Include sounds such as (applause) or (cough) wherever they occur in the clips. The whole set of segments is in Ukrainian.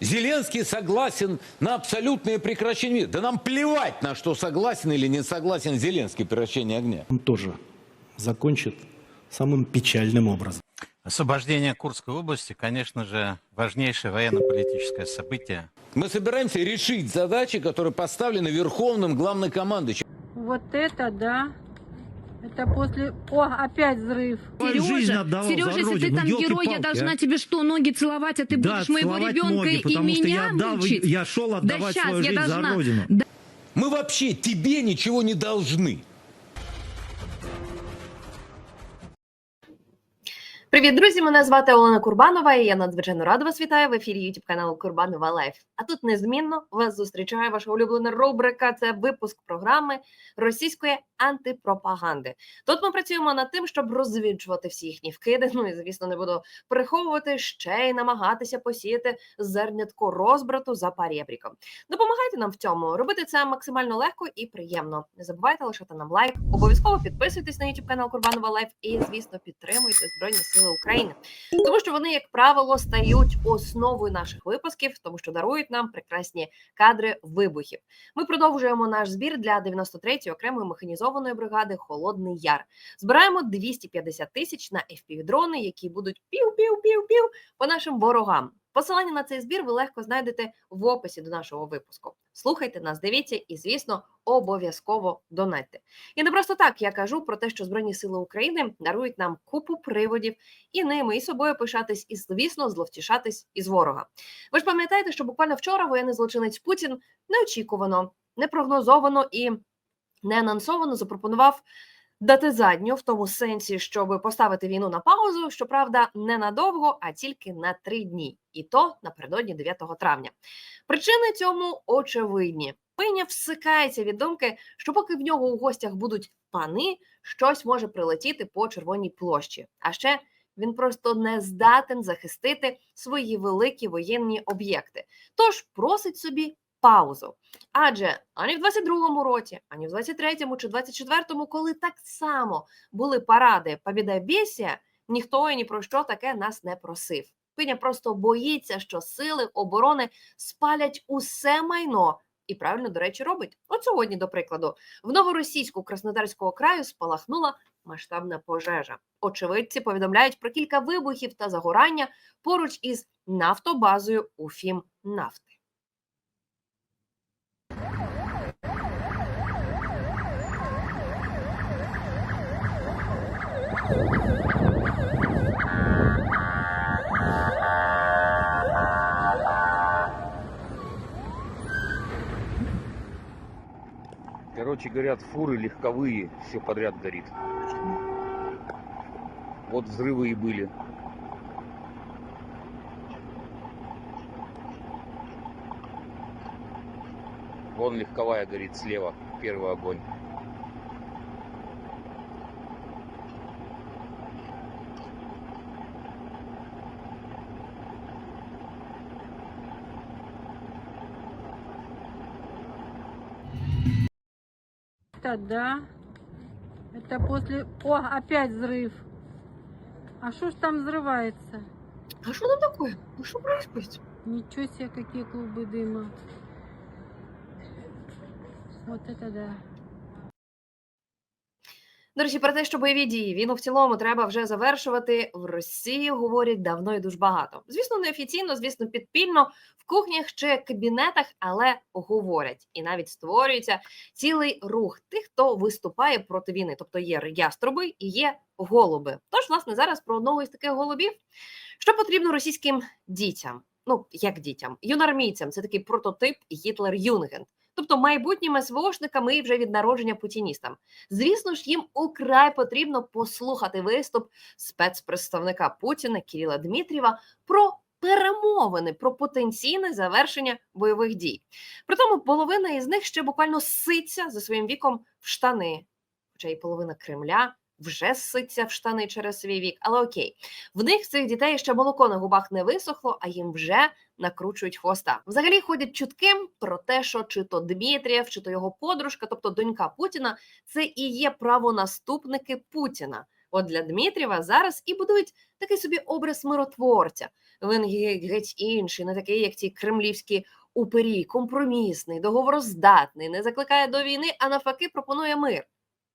Зеленский согласен на абсолютное прекращение. Да нам плевать, на что согласен или не согласен Зеленский прекращение огня. Он тоже закончит самым печальным образом. Освобождение Курской области, конечно же, важнейшее военно-политическое событие. Мы собираемся решить задачи, которые поставлены Верховным главнокомандующим. Вот это да. Это после... О, опять взрыв. Жизнь Сережа, отдавал за Сережа, если ты родину. там Ну, герой, я ёлки-палки, должна а. тебе что, ноги целовать, а ты да, будешь моего целовать ребенка ноги, и потому что меня я, отдал, мучить? я шел отдавать щас, свою я жизнь должна. за родину. Мы вообще тебе ничего не должны. Привіт, друзі! Мене звати Олена Курбанова, і я надзвичайно рада вас вітаю в ефірі youtube каналу Курбанова Лайф. А тут незмінно вас зустрічає ваша улюблена рубрика. Це випуск програми російської антипропаганди. Тут ми працюємо над тим, щоб розвіджувати всі їхні вкиди. Ну і звісно, не буду приховувати ще й намагатися посіяти зернятко розбрату за парєбріком. Допомагайте нам в цьому. Робити це максимально легко і приємно. Не забувайте лишати нам лайк. Обов'язково підписуйтесь на YouTube канал Курбанова Лайф і, звісно, підтримуйте Збройні Сили України, тому що вони, як правило, стають основою наших випусків, тому що дарують нам прекрасні кадри вибухів. Ми продовжуємо наш збір для 93-ї окремої механізованої бригади Холодний Яр. Збираємо 250 тисяч на FPV-дрони, які будуть пів-пів-пів-пів по нашим ворогам. Посилання на цей збір ви легко знайдете в описі до нашого випуску. Слухайте нас, дивіться і, звісно, обов'язково донатьте. І не просто так я кажу про те, що Збройні Сили України дарують нам купу приводів і ними, і собою пишатись, і, звісно, зловтішатись із ворога. Ви ж пам'ятаєте, що буквально вчора воєнний злочинець Путін неочікувано, непрогнозовано і неанонсовано запропонував дати задню в тому сенсі, щоб поставити війну на паузу, щоправда, не надовго, а тільки на три дні, і то напередодні 9 травня. Причини цьому очевидні. Пиня всикається від думки, що поки в нього у гостях будуть пани, щось може прилетіти по червоній площі. А ще він просто не здатен захистити свої великі воєнні об'єкти. Тож просить собі паузу. Адже ані в 22-му році, ані в 23-му чи 24-му, коли так само були паради Побєда-Бєсія, ніхто і ні про що таке нас не просив. Пиня просто боїться, що сили оборони спалять усе майно. І правильно, до речі, робить. От сьогодні, до прикладу, в новоросійську Краснодарського краю спалахнула масштабна пожежа. Очевидці повідомляють про кілька вибухів та загорання поруч із нафтобазою Уфім Короче, горят фуры легковые, все подряд горит. Вот взрывы и были. Вон легковая горит слева, первый огонь. Это да. Это после... О, опять взрыв. А что ж там взрывается? А що там таке? Ну що происходит? Ничего себе, какие клубы дыма. Вот это да. До речі, про те, що бойові дії війну в цілому треба вже завершувати. В Росії говорять давно і дуже багато. Звісно, неофіційно, звісно, підпільно в кухнях чи кабінетах, але говорять і навіть створюється цілий рух тих, хто виступає проти війни. Тобто є яструби і є голуби. Тож, власне, зараз про одного із таких голубів. Що потрібно російським дітям? Ну як дітям, юнармійцям це такий прототип Гітлер Юнгент. Тобто майбутніми СВОшниками і вже від народження путіністам. Звісно ж, їм украй потрібно послухати виступ спецпредставника Путіна Кіріла Дмитрієва про перемовини про потенційне завершення бойових дій. При тому половина із них ще буквально ситься за своїм віком в штани, хоча і половина Кремля. Вже ситься в штани через свій вік, але окей, в них цих дітей ще молоко на губах не висохло, а їм вже накручують хвоста. Взагалі ходять чутки про те, що чи то Дмитрієв, чи то його подружка, тобто донька Путіна, це і є правонаступники Путіна. От для Дмитрієва зараз і будують такий собі образ миротворця. Він геть інший, не такий, як ті кремлівські упері, компромісний, договороздатний, не закликає до війни, а навпаки пропонує мир.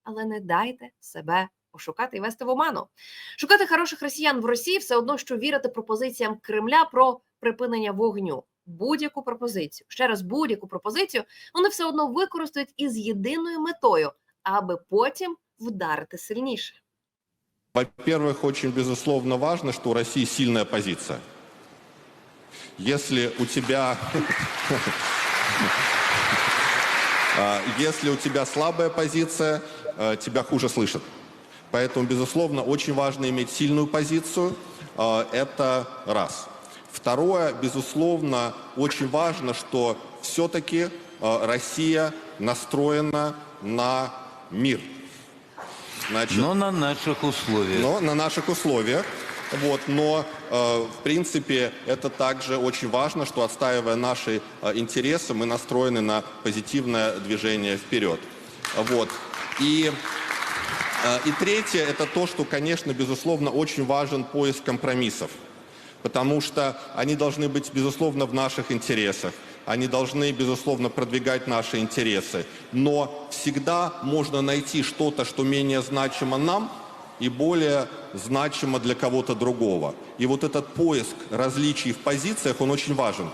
Але не дайте себе ошукати і вести в оману. Шукати хороших росіян в Росії все одно, що вірити пропозиціям Кремля про припинення вогню. Будь-яку пропозицію, ще раз будь-яку пропозицію, вони все одно використають із єдиною метою, аби потім вдарити сильніше. Во-первых, очень безусловно важно, что у России сильная позиция. Если у тебя... (laughs) А, Если у тебя слабая позиция, э, тебя хуже слышат. Поэтому, безусловно, очень важно иметь сильную позицию. А, Это раз. Второе, безусловно, очень важно, что все-таки Россия настроена на мир. Значит, Но на наших условиях. но на наших условиях. Вот, но, э, в принципе, это также очень важно, что отстаивая наши э, интересы, мы настроены на позитивное движение вперед. Вот. И, э, и третье, это то, что, конечно, безусловно, очень важен поиск компромиссов. Потому что они должны быть, безусловно, в наших интересах. Они должны, безусловно, продвигать наши интересы. Но всегда можно найти что-то, что менее значимо нам и более значимо для кого-то другого. И вот этот поиск различий в позициях, он очень важен.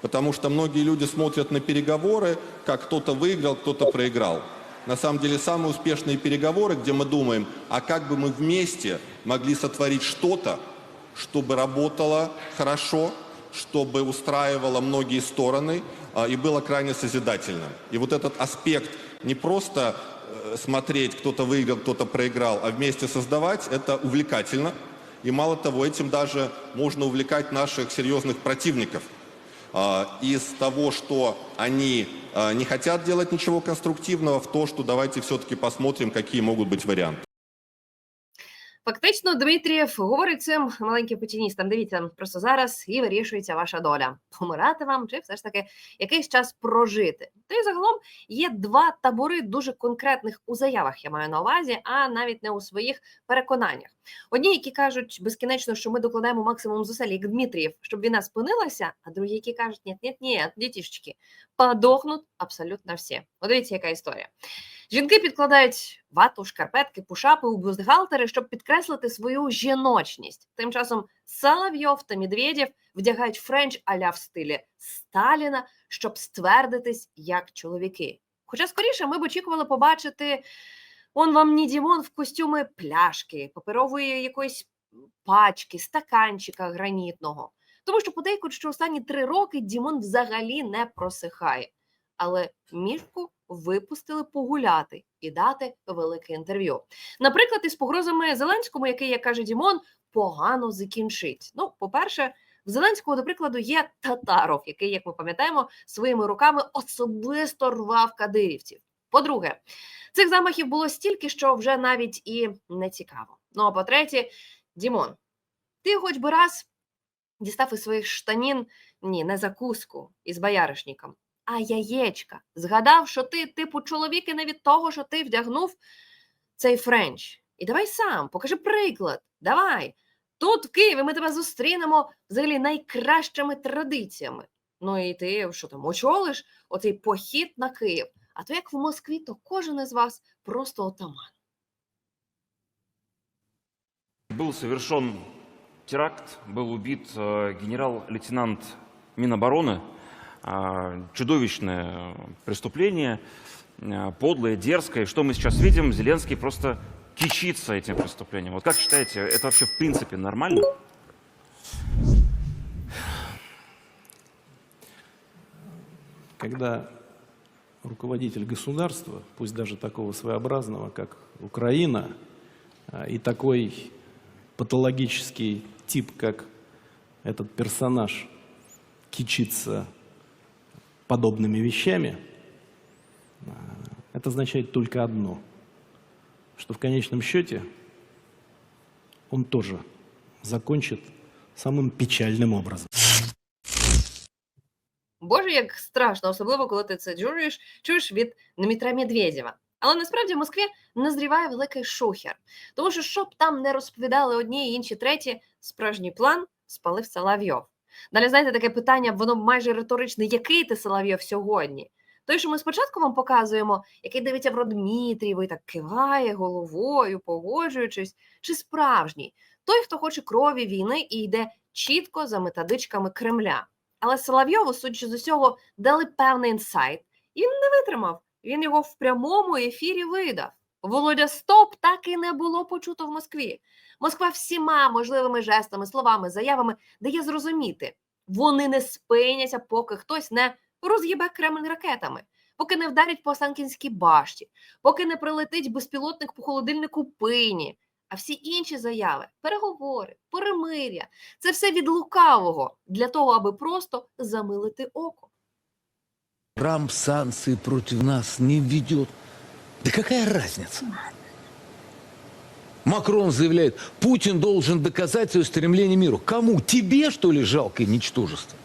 Потому что многие люди смотрят на переговоры, как кто-то выиграл, кто-то проиграл. На самом деле самые успешные переговоры, где мы думаем, а как бы мы вместе могли сотворить что-то, чтобы работало хорошо, чтобы устраивало многие стороны а, и было крайне созидательным. И вот этот аспект не просто смотреть, кто-то выиграл, кто-то проиграл, а вместе создавать, это увлекательно. И мало того, этим даже можно увлекать наших серьезных противников. А, Из того, что они а, не хотят делать ничего конструктивного, в то, что давайте все-таки посмотрим, какие могут быть варианты. Фактично, Дмитрієв говорить цим маленьким путіністам: дивіться, просто зараз і вирішується ваша доля: помирати вам чи все ж таки якийсь час прожити. Та й загалом є два табори дуже конкретних у заявах, я маю на увазі, а навіть не у своїх переконаннях. Одні, які кажуть безкінечно, що ми докладаємо максимум зусиль, як Дмитрієв, щоб війна спинилася, а другі, які кажуть, ні, ні, ні, дітішечки, подохнуть абсолютно всі. От дивіться, яка історія. Жінки підкладають вату, шкарпетки, пушапи у бюстгальтери, щоб підкреслити свою жіночність. Тим часом Соловйов та Медведєв вдягають френч аля в стилі Сталіна, щоб ствердитись як чоловіки. Хоча скоріше ми б очікували побачити он вам не Дімон в костюми пляшки, паперової якоїсь пачки, стаканчика гранітного. Тому що подейкують, що останні три роки Дімон взагалі не просихає. Але мішку випустили погуляти і дати велике інтерв'ю. Наприклад, із погрозами Зеленському, який, як каже Дімон, погано закінчить. Ну, по-перше, в Зеленського, до прикладу, є татаров, який, як ми пам'ятаємо, своїми руками особисто рвав кадирівців. По-друге, цих замахів було стільки, що вже навіть і не цікаво. Ну а по-третє, Дімон, ти хоч би раз дістав із своїх штанін ні, не закуску із бояришником, а яєчка. Згадав, що ти, типу, чоловік і не від того, що ти вдягнув цей френч. І давай сам, покажи приклад. Давай. Тут, в Києві, ми тебе зустрінемо взагалі найкращими традиціями. Ну і ти що там очолиш оцей похід на Київ. А то як в Москві, то кожен із вас просто отаман. Был совершен теракт, был убит э, генерал-лейтенант Минобороны. А, Чудовищное преступление, э, подлое, дерзкое. И Что мы сейчас видим? Зеленский просто кичится этим преступлением. Вот как считаете, это вообще в принципе нормально? Когда руководитель государства, пусть даже такого своеобразного, как Украина, а, и такой патологический тип, как этот персонаж, кичится подобными вещами, а, это означает только одно, что в конечном счете он тоже закончит самым печальным образом. Боже, як страшно, особливо коли ти це чуєш, чуєш від Дмитра Медведєва. Але насправді в Москві назріває великий шухер. Тому що, щоб там не розповідали одні, інші, треті, справжній план спалив Соловйов. Далі, знаєте, таке питання, воно майже риторичне: який ти Соловйов сьогодні? Той, що ми спочатку вам показуємо, який дивиться в рот Дмитрієвої, так киває головою, погоджуючись, чи справжній, той, хто хоче крові війни і йде чітко за методичками Кремля. Але Соловйову, судячи з усього, дали певний інсайт, і він не витримав. Він його в прямому ефірі видав. Володя Стоп так і не було почуто в Москві. Москва всіма можливими жестами, словами, заявами дає зрозуміти, вони не спиняться, поки хтось не роз'їбе Кремль ракетами, поки не вдарять по Останкінській башті, поки не прилетить безпілотник по холодильнику пині. А всі інші заяви, переговори, перемиря це все від лукавого для того, аби просто замилити око. Трамп санкции против нас не введет. Да какая разница? Макрон заявляет, Путин должен доказать свое стремление миру. Кому? Тебе, что ли, жалкое ничтожество?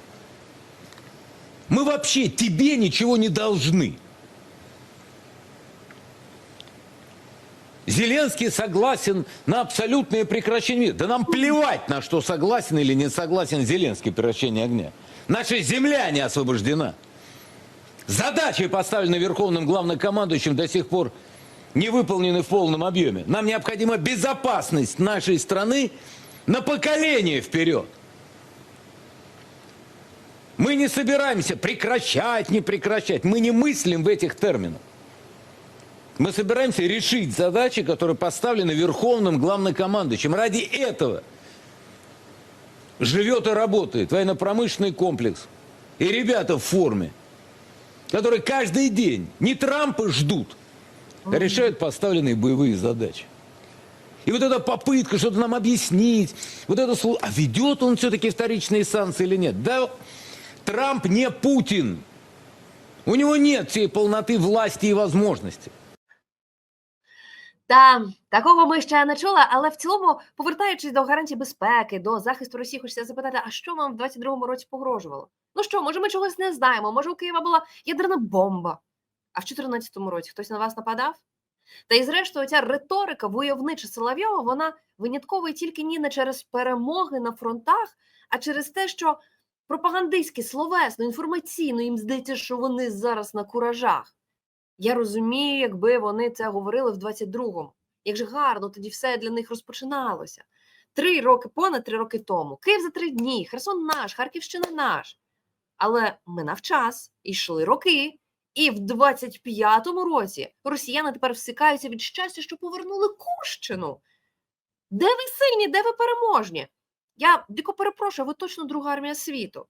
Мы вообще тебе ничего не должны. Зеленский согласен на абсолютное прекращение мира. Да нам плевать, на что согласен или не согласен Зеленский прекращение огня. Наша земля не освобождена. Задачи, поставленные Верховным Главнокомандующим, до сих пор не выполнены в полном объеме. Нам необходима безопасность нашей страны на поколение вперед. Мы не собираемся прекращать, не прекращать. Мы не мыслим в этих терминах. Мы собираемся решить задачи, которые поставлены Верховным Главнокомандующим. Ради этого живет и работает военно-промышленный комплекс. И ребята в форме, которые каждый день не Трампа ждут, а решают поставленные боевые задачи. И вот эта попытка что-то нам объяснить, вот это слово, а ведет он все-таки вторичные санкции или нет? Да, Трамп не Путин. У него нет всей полноты власти и возможностей. Та такого ми ще не чули, але в цілому, повертаючись до гарантій безпеки, до захисту Росії, хочеться запитати, а що вам в 22-му році погрожувало? Ну що, може, ми чогось не знаємо? Може, у Києва була ядерна бомба? А в 14-му році хтось на вас нападав? Та і зрештою, ця риторика войовнича Соловйова, вона винятково і тільки ні не через перемоги на фронтах, а через те, що пропагандистськи, словесно, інформаційно їм здається, що вони зараз на куражах. Я розумію, якби вони це говорили в 22-му. Як же гарно тоді все для них розпочиналося. Три роки, понад три роки тому. Київ за три дні, Херсон наш, Харківщина наш. Але ми навчас, йшли роки, і в 25-му році росіяни тепер всикаються від щастя, що повернули Курщину. Де ви сильні, де ви переможні? Я дико перепрошую, ви точно друга армія світу.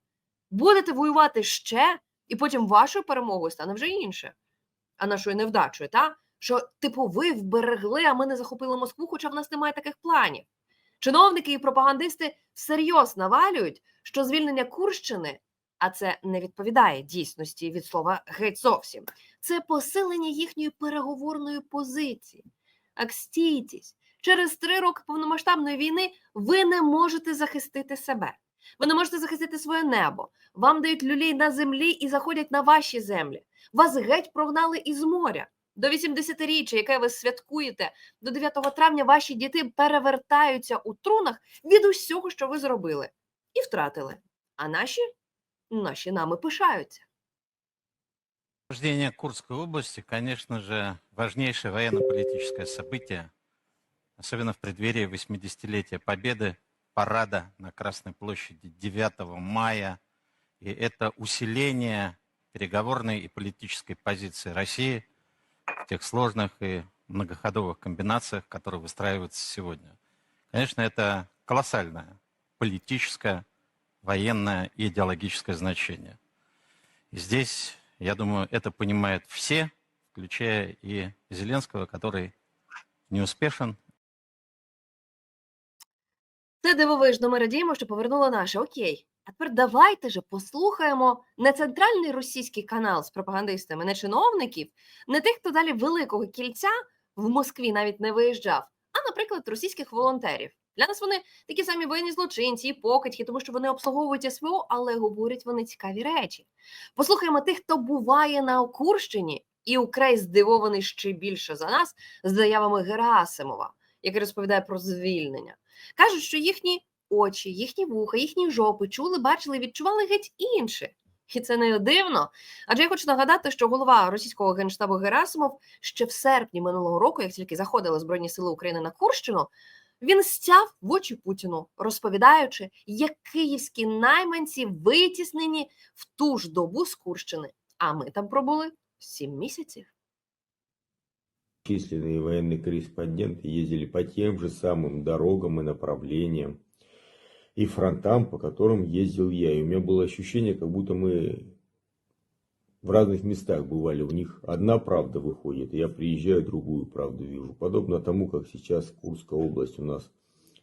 Будете воювати ще, і потім вашою перемогою стане вже інше а нашою невдачею, та? що, типу, ви вберегли, а ми не захопили Москву, хоча в нас немає таких планів. Чиновники і пропагандисти всерйоз навалюють, що звільнення Курщини, а це не відповідає дійсності від слова геть зовсім, це посилення їхньої переговорної позиції. Акстійтесь, через три роки повномасштабної війни ви не можете захистити себе. Ви не можете захистити своє небо. Вам дають люлей на землі і заходять на ваші землі. Вас геть прогнали із моря. До 80-річчя, яке ви святкуєте, до 9 травня ваші діти перевертаються у трунах від усього, що ви зробили, і втратили. А наші, наші нами пишаються. Освобождение Курской области, конечно же, важнейшее военно-политическое событие, особенно в преддверии 80-летия Победы, парада на Красной площади 9 мая. И это усиление переговорной и политической позиции России в тех сложных и многоходовых комбинациях, которые выстраиваются сегодня. Конечно, это колоссальное политическое, военное и идеологическое значение. И здесь, я думаю, это понимают все, включая и Зеленского, который не успешен Це дивовижно. Ми радіємо, що повернуло наше. Окей. А тепер давайте же послухаємо не центральний російський канал з пропагандистами, не чиновників, не тих, хто далі великого кільця в Москві навіть не виїжджав, а, наприклад, російських волонтерів. Для нас вони такі самі воєнні злочинці і покидьки, тому що вони обслуговують СВО, але говорять вони цікаві речі. Послухаємо тих, хто буває на Курщині, і Украй здивований ще більше за нас з заявами Герасимова, який розповідає про звільнення. Кажуть, що їхні очі, їхні вуха, їхні жопи чули, бачили, відчували геть інше. І це не дивно. Адже я хочу нагадати, що голова російського генштабу Герасимов ще в серпні минулого року, як тільки заходили Збройні Сили України на Курщину, він стяв в очі Путіну, розповідаючи, як київські найманці витіснені в ту ж добу з Курщини. А ми там пробули сім місяців. Численные военные корреспонденты ездили по тем же самым дорогам и направлениям и фронтам, по которым ездил я. И у меня было ощущение, как будто мы в разных местах бывали. У них одна правда выходит, и я приезжаю, другую правду вижу. Подобно тому, как сейчас Курская область у нас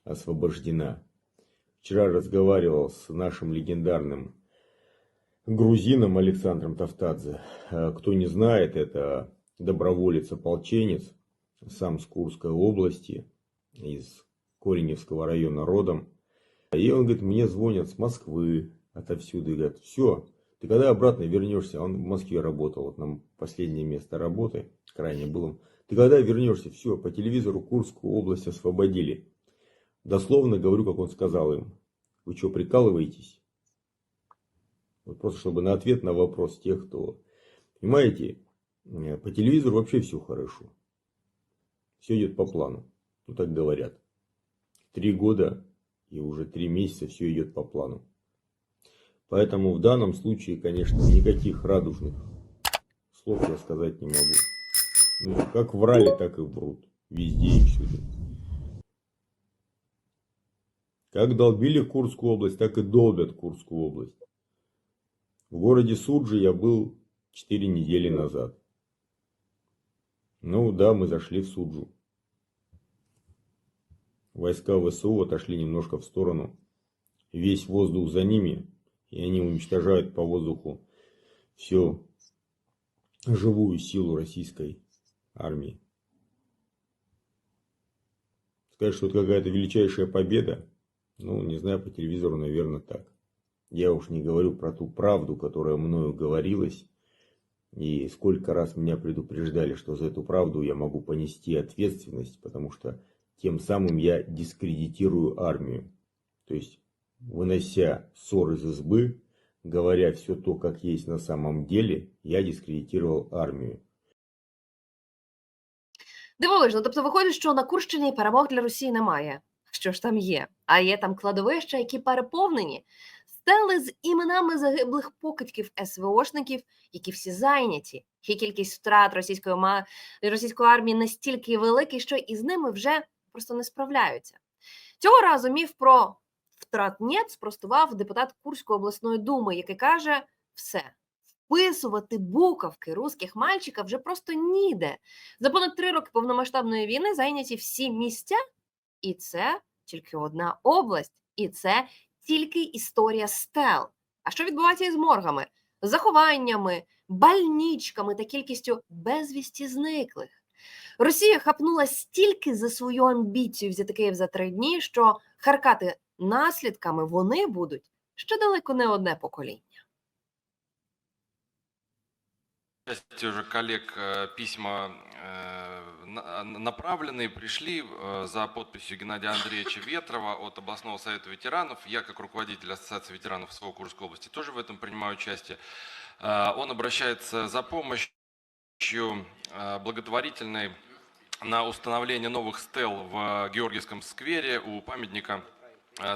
освобождена. Вчера разговаривал с нашим легендарным грузином Александром Тавтадзе. Э, Кто не знает, это доброволец-ополченец, сам с Курской области, из Кореневского района родом. И он говорит, мне звонят с Москвы, отовсюду, и говорят, все, ты когда обратно вернешься? Он в Москве работал, вот нам последнее место работы, крайне было. Ты когда вернешься? Все, по телевизору Курскую область освободили. Дословно говорю, как он сказал им. Вы что, прикалываетесь? Вот просто чтобы на ответ на вопрос тех, кто... Понимаете, по телевизору вообще все хорошо. Все идет по плану. Ну так говорят. Три года и уже три месяца все идет по плану. Поэтому в данном случае, конечно, никаких радужных слов я сказать не могу. Ну, как врали, так и врут. Везде и всюду. Как долбили Курскую область, так и долбят Курскую область. В городе Суджи я был 4 недели назад. Ну да, мы зашли в Суджу. Войска ВСУ отошли немножко в сторону. Весь воздух за ними, и они уничтожают по воздуху всю живую силу российской армии. Сказать, что это какая-то величайшая победа, ну, не знаю, по телевизору, наверное, так. Я уж не говорю про ту правду, которая мною говорилась, и сколько раз меня предупреждали, что за эту правду я могу понести ответственность, потому что тем самым я дискредитирую армию. То есть, вынося ссор из избы, говоря все то, как есть на самом деле, я дискредитировал армию. Дивовижно, тобто виходить, що на Курщині перемог для Росії немає. Що ж там є? А є там кладовища, які переповнені, стели з іменами загиблих покидьків СВОшників, які всі зайняті. І кількість втрат російської ма... російської армії настільки великий, що із ними вже просто не справляються. Цього разу міф про втрат нет спростував депутат Курської обласної думи, який каже: все. Вписувати буковки руських мальчиків вже просто ніде. За понад три роки повномасштабної війни зайняті всі місця, і це тільки одна область, і це тільки історія стел. А що відбувається із моргами, захованнями, бальнічками та кількістю безвісті зниклих? Росія хапнула стільки за свою амбіцію взяти Київ за три дні, що харкати наслідками вони будуть ще далеко не одне покоління. Части уже коллег э, письма э, на- направленные пришли э, за подписью Геннадия Андреевича Ветрова от областного совета ветеранов. Я, как руководитель Ассоциации ветеранов СВО Курской области, тоже в этом принимаю участие. Он обращается за помощью благотворительной на установление новых стел в Георгиевском сквере у памятника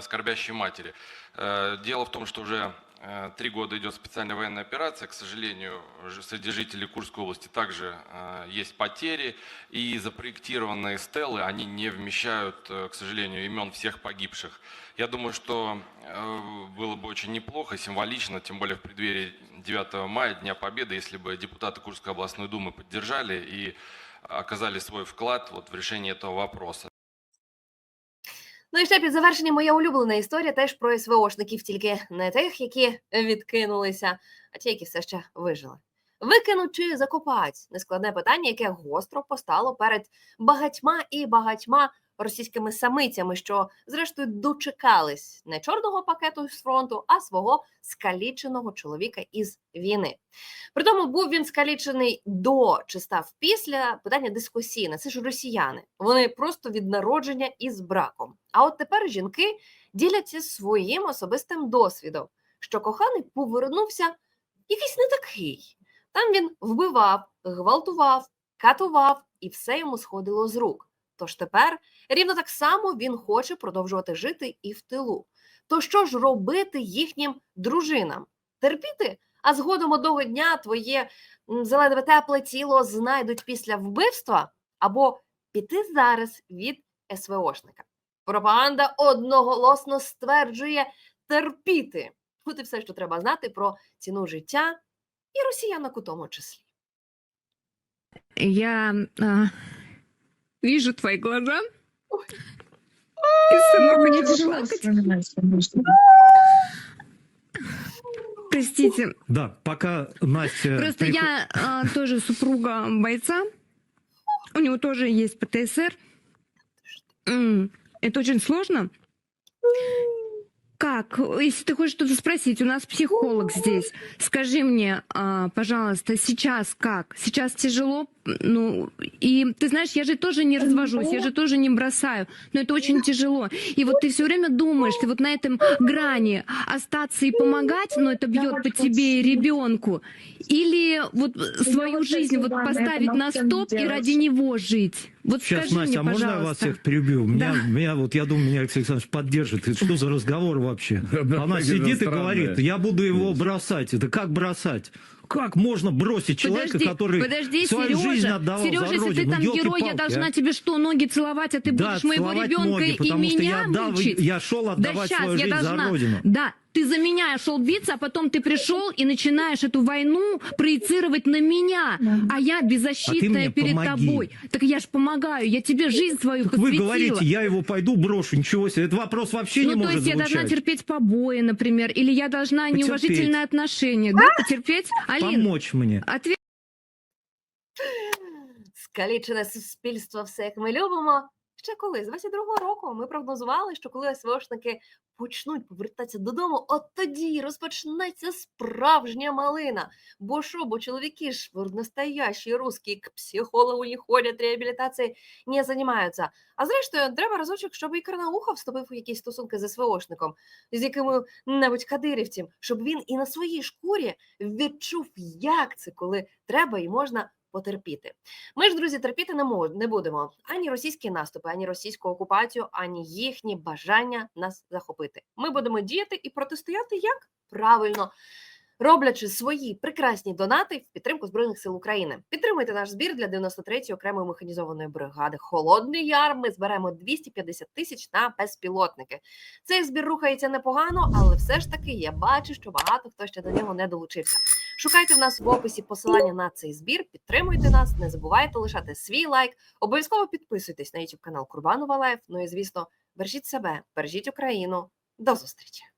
скорбящей матери. Дело в том, что уже три года идет специальная военная операция. К сожалению, среди жителей Курской области также э, есть потери. И запроектированные стелы, они не вмещают, э, к сожалению, имен всех погибших. Я думаю, что э, было бы очень неплохо, символично, тем более в преддверии 9 мая, Дня Победы, если бы депутаты Курской областной думы поддержали и оказали свой вклад вот в решение этого вопроса. Ну і ще під завершення моя улюблена історія теж про СВОшників, тільки не тих, які відкинулися, а ті, які все ще вижили. Викинуть чи закопать нескладне питання, яке гостро постало перед багатьма і багатьма російськими самицями, що зрештою дочекались не чорного пакету з фронту, а свого скаліченого чоловіка із війни. При тому був він скалічений до чи став після питання дискусійне. Це ж росіяни. Вони просто від народження із браком. А от тепер жінки діляться своїм особистим досвідом, що коханий повернувся якийсь не такий. Там він вбивав, гвалтував, катував, і все йому сходило з рук. Тож тепер рівно так само він хоче продовжувати жити і в тилу. То що ж робити їхнім дружинам? Терпіти? А згодом одного дня твоє зелене тепле тіло знайдуть після вбивства або піти зараз від СВОшника. Пропаганда одноголосно стверджує терпіти. От і все, що треба знати про ціну життя і росіянок у тому числі. Я а, вижу твои глаза. И сама хочется плакать. Простите, Да, пока Настя... просто приход- я а, тоже супруга бойца. У него тоже есть ПТСР. М, Это очень сложно. Как? Если ты хочешь что-то спросить, у нас психолог здесь. Скажи мне, а, пожалуйста, сейчас как? Сейчас тяжело? Ну, и ты знаешь, я же тоже не развожусь, я же тоже не бросаю, но это очень тяжело. И вот ты все время думаешь, ты вот на этом грани остаться и помогать, но это бьет по тебе и ребенку, или вот свою жизнь вот поставить на стоп и ради него жить. Вот Сейчас, скажи Настя, а мне, можно я вас всех перебью? Меня, Да. меня вот, я думаю, меня Алексей Александрович поддержит. Что за разговор вообще? (laughs) Она сидит и говорит, я буду его бросать. Это как бросать? Как можно бросить человека, подожди, который подожди, свою Сережа, жизнь отдавал Сережа, за если родину? ты там Ну, герой, я ёлки-палки, должна а. тебе что, ноги целовать, а ты да, будешь моего целовать ребенка ноги, и потому что меня я, отдал, мучить? я шел отдавать щас, свою я жизнь должна. за родину. Да, ты за меня шел биться, а потом ты пришел и начинаешь эту войну проецировать на меня, а я беззащитная мне перед помоги. тобой. Так я ж помогаю, я тебе жизнь свою Так вы посвятила. говорите, я его пойду брошу, ничего себе. Этот вопрос вообще не ну, то может есть я должна звучать. терпеть побои, например, или я должна Потерпеть. неуважительное отношение, да, потерпеть? Алин, Помочь мне. ответ Скалічене суспільство, все як ми любимо. Ще коли з 22-го року ми прогнозували, що коли СВОшники почнуть повертатися додому, от тоді розпочнеться справжня малина. Бо що, бо чоловіки ж настоящі русські к психологу не ходять, реабілітації не займаються. А зрештою, треба разочок, щоб і Карнаухов вступив у якісь стосунки з СВОшником, з яким-небудь кадирівцем, щоб він і на своїй шкурі відчув, як це, коли треба і можна потерпіти. Ми ж, друзі, терпіти не, мож, не будемо ані російські наступи, ані російську окупацію, ані їхні бажання нас захопити. Ми будемо діяти і протистояти як правильно. Роблячи свої прекрасні донати в підтримку збройних сил України, підтримуйте наш збір для 93-ї окремої механізованої бригади. Холодний яр. Ми зберемо 250 тисяч на безпілотники. Цей збір рухається непогано, але все ж таки я бачу, що багато хто ще до нього не долучився. Шукайте в нас в описі посилання на цей збір, підтримуйте нас, не забувайте лишати свій лайк. Обов'язково підписуйтесь на YouTube канал Курбанова Лайф. Ну і звісно, бережіть себе, бережіть Україну. До зустрічі!